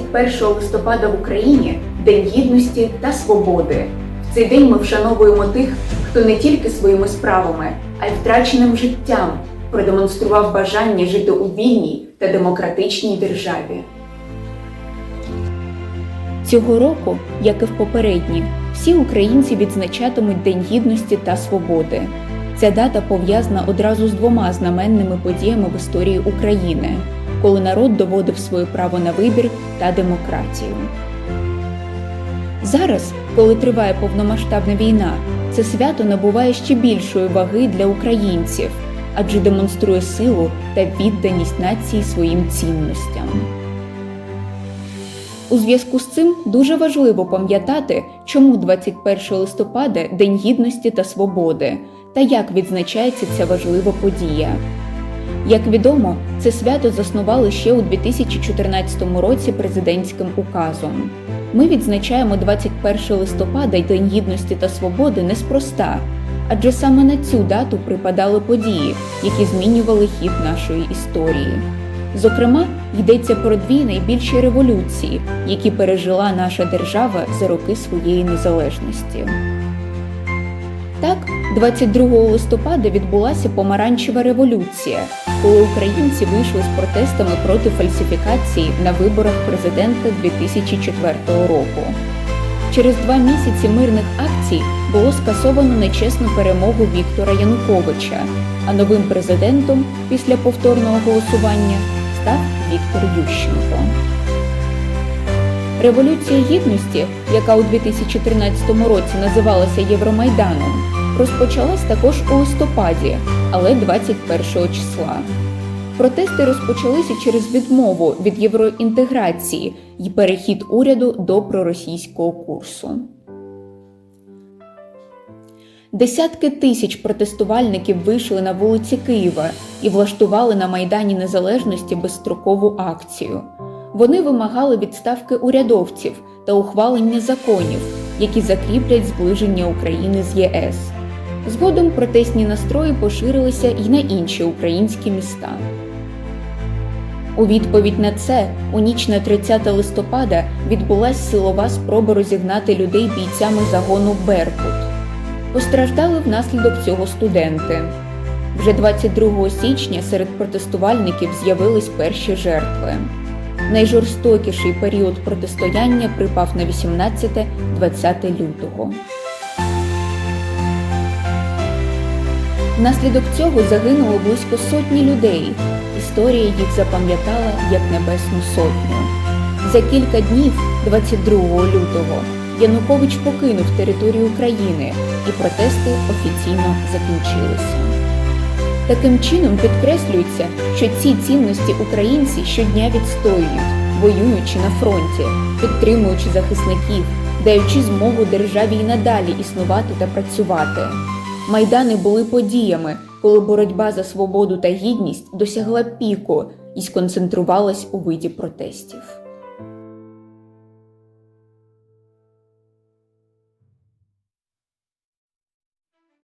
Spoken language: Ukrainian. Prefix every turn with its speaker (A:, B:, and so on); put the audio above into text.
A: 21 листопада в Україні День гідності та свободи. В цей день ми вшановуємо тих, хто не тільки своїми справами, а й втраченим життям продемонстрував бажання жити у вільній та демократичній державі. Цього року, як і в попередні, всі українці відзначатимуть День гідності та свободи. Ця дата пов'язана одразу з двома знаменними подіями в історії України, коли народ доводив своє право на вибір та демократію. Зараз, коли триває повномасштабна війна, це свято набуває ще більшої ваги для українців, адже демонструє силу та відданість нації своїм цінностям. У зв'язку з цим дуже важливо пам'ятати, чому 21 листопада День гідності та свободи та як відзначається ця важлива подія. Як відомо, це свято заснували ще у 2014 році президентським указом. Ми відзначаємо 21 листопада День гідності та свободи неспроста, адже саме на цю дату припадали події, які змінювали хід нашої історії. Зокрема, йдеться про дві найбільші революції, які пережила наша держава за роки своєї незалежності. Так, 22 листопада відбулася помаранчева революція, коли українці вийшли з протестами проти фальсифікації на виборах президента 2004 року. Через два місяці мирних акцій було скасовано нечесну перемогу Віктора Януковича, а новим президентом після повторного голосування став Віктор Ющенко. Революція гідності, яка у 2013 році називалася Євромайданом, розпочалась також у листопаді, але 21 числа. Протести розпочалися через відмову від євроінтеграції і перехід уряду до проросійського курсу. Десятки тисяч протестувальників вийшли на вулиці Києва і влаштували на Майдані Незалежності безстрокову акцію. Вони вимагали відставки урядовців та ухвалення законів, які закріплять зближення України з ЄС. Згодом протестні настрої поширилися й на інші українські міста. У відповідь на це у ніч на 30 листопада відбулася силова спроба розігнати людей бійцями загону Беркут. Постраждали внаслідок цього студенти. Вже 22 січня серед протестувальників з'явились перші жертви. Найжорстокіший період протистояння припав на 18-20 лютого. Внаслідок цього загинуло близько сотні людей. Історія їх запам'ятала як Небесну Сотню. За кілька днів, 22 лютого, Янукович покинув територію України і протести офіційно закінчилися. Таким чином підкреслюється, що ці цінності українці щодня відстоюють, воюючи на фронті, підтримуючи захисників, даючи змогу державі й надалі існувати та працювати. Майдани були подіями, коли боротьба за свободу та гідність досягла піку і сконцентрувалась у виді протестів.